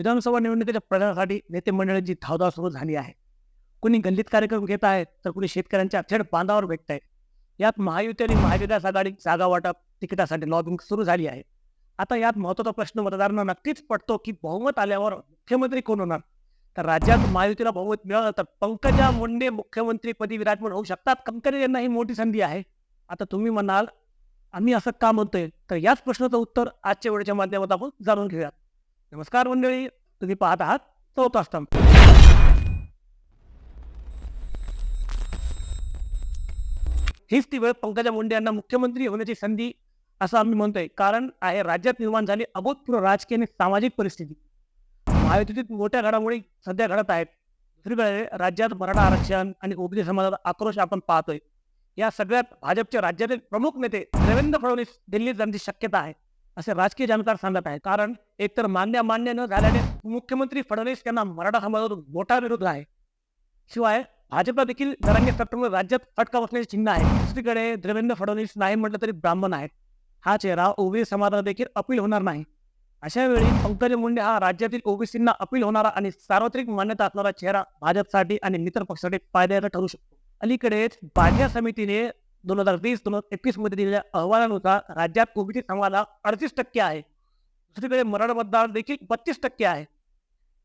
विधानसभा निवडणुकीच्या प्रचारासाठी नेतेमंडळांची धावधाव सुरू झाली आहे. कुणी गल्लीत कार्यक्रम घेत आहेत तर कुणी शेतकऱ्यांच्या थेट बांधावर भेटत आहेत. यात महायुती आणि महाविकास आघाडी जागा वाटप तिकिटासाठी लॉबिंग सुरू झाली आहे. आता यात महत्त्वाचा प्रश्न मतदारांना नक्कीच पडतो की बहुमत आल्यावर मुख्यमंत्री कोण होणार? तर राज्यात महायुतीला बहुमत मिळालं तर पंकजा मुंडे मुख्यमंत्रीपदी विराजमान होऊ शकतात? पंकजा यांना ही मोठी संधी आहे. आता तुम्ही म्हणाल आम्ही असं का म्हणतोय? तर याच प्रश्नाचं उत्तर आजच्या वेळेच्या माध्यमात आपण जाणून घेऊयात. नमस्कार मंडळी तुम्ही पाहत आहात चौथा स्तंभ हीच ती वेळ पंकजा मुंडे यांना मुख्यमंत्री होण्याची संधी असं आम्ही म्हणतोय. कारण आहे राज्यात निर्माण झाली अभूतपूर्व राजकीय आणि सामाजिक परिस्थिती. महायुतीत मोठ्या घडामोडी सध्या घडत आहेत. दुसरीकडे राज्यात मराठा आरक्षण आणि ओबीसी समाजाचा आक्रोश आपण पाहतोय. या सगळ्यात भाजपचे राज्यातील प्रमुख नेते देवेंद्र फडणवीस दिल्लीत जाण्याची शक्यता आहे. असे राजकीय जाणकार सांगत आहे. कारण एकतर मान्य मान्य न झाल्याने मुख्यमंत्री फडणवीस यांना मराठा समाजातून मोठा विरोध आहे. शिवाय भाजपला देखील जरांगे सरकारमुळे राज्यात फटका बसण्याचे चिन्ह आहे. दुसरीकडे देवेंद्र फडणवीस नाही म्हटलं तरी ब्राह्मण आहेत. हा चेहरा ओबीसी समाजाला देखील अपील होणार नाही. अशा वेळी पंकज मुंडे हा राज्यातील ओबीसींना अपील होणारा आणि सार्वत्रिक मान्यता असणारा चेहरा भाजपसाठी आणि मित्र पक्षासाठी फायद्याचा ठरू शकतो. अलीकडेच बाधिया समितीने दोन हजार वीस दोन हजार एकवीसमध्ये दिलेल्या अहवालानुसार राज्यात कोविडची संख्या अडतीस टक्के आहे. दुसरीकडे मराठा मतदार देखील बत्तीस टक्के आहे.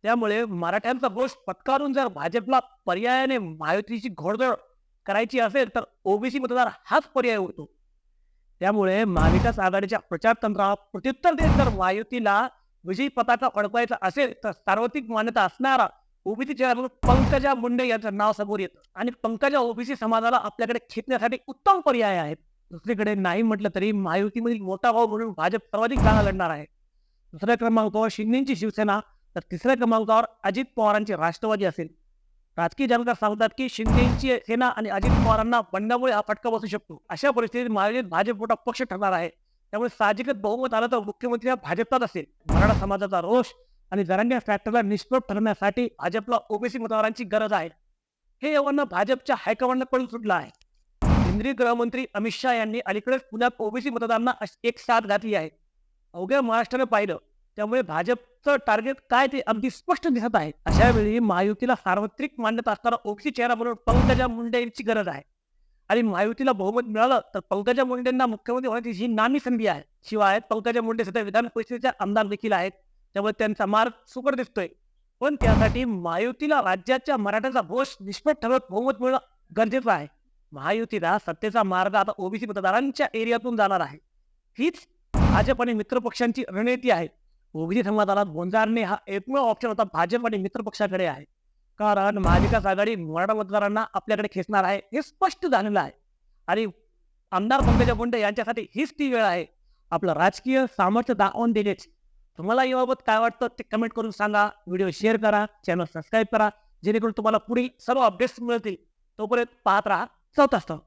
त्यामुळे मराठ्यांचा घोष पत्कारून जर भाजपला पर्यायाने महायुतीची घोडदळ करायची असेल तर ओबीसी मतदार हाच पर्याय होतो. त्यामुळे महाविकास आघाडीच्या प्रचारतंत्राला प्रत्युत्तर देत जर महायुतीला विजयी पताका अडकवायचा असेल तर सार्वत्रिक मान्यता असणारा ओबीसी चेहरा पंकजा मुंडे यांचं नाव समोर येतं. आणि पंकजा ओबीसी समाजाला आपल्याकडे खेचण्यासाठी उत्तम पर्याय आहेत. दुसरीकडे नाही म्हटलं तरी महायुतीमधील मोठा भाऊ म्हणून भाजप सर्वाधिक जागा लढणार आहे. दुसऱ्या क्रमांकावर शिंदेची शिवसेना तर तिसऱ्या क्रमांकावर अजित पवारांची राष्ट्रवादी असेल. राजकीय जाणकार सांगतात की शिंदेची सेना आणि अजित पवारांना बंडामुळे हा फटका बसू शकतो. अशा परिस्थितीत महायुतीत भाजप मोठा पक्ष ठरणार आहे. त्यामुळे साहजिकच बहुमत आलं तर मुख्यमंत्री हा भाजपचाच असेल. मराठा समाजाचा रोष आणि जरांगे फॅक्टरला निष्प्रभ ठरवण्यासाठी भाजपला ओबीसी मतदारांची गरज आहे. हे यवना भाजपच्या हायकमांडला पडून सुटलं आहे. केंद्रीय गृहमंत्री अमित शहा यांनी अलीकडेच पुण्यात ओबीसी मतदारांना एक साथ घातली आहे. अवघ्या महाराष्ट्राने पाहिलं त्यामुळे भाजपचं टार्गेट काय ते अगदी स्पष्ट दिसत आहे. अशा वेळी महायुतीला सार्वत्रिक मान्यता असताना ओबीसी चेहरा म्हणून पंकजा मुंडे यांची गरज आहे. आणि महायुतीला बहुमत मिळालं तर पंकजा मुंडेंना मुख्यमंत्री होण्याची ही नामी संधी आहे. शिवाय पंकजा मुंडे सध्या विधान परिषदेच्या आमदार देखील आहेत. त्यामुळे त्यांचा मार्ग सुकर दिसतोय. पण त्यासाठी महायुतीला राज्याच्या मराठ्याचा घोष निष्पट ठरवत बहुमत मिळणं गरजेचं आहे. महायुतीला सत्तेचा मार्ग आता ओबीसी मतदारांच्या एरियातून जाणार आहे. हीच भाजप आणि मित्र पक्षांची रणनीती आहे. ओबीसी समाजाला गोंजारणे हा एकमेव ऑप्शन होता भाजप आणि मित्र पक्षाकडे आहे. कारण महाविकास आघाडी मराठा मतदारांना आपल्याकडे खेचणार आहे हे स्पष्ट झालेलं आहे. आणि आमदार पंकजा मुंडे यांच्यासाठी हीच ती वेळ आहे. आपलं राजकीय सामर्थ्य दाखवून देण्याची. तुम्हाला याबाबत काय वाटतं ते कमेंट करून सांगा. व्हिडिओ शेअर करा चॅनल सबस्क्राईब करा. जेणेकरून तुम्हाला पुढील सर्व अपडेट्स मिळतील. तोपर्यंत पाहत राहा. चौथा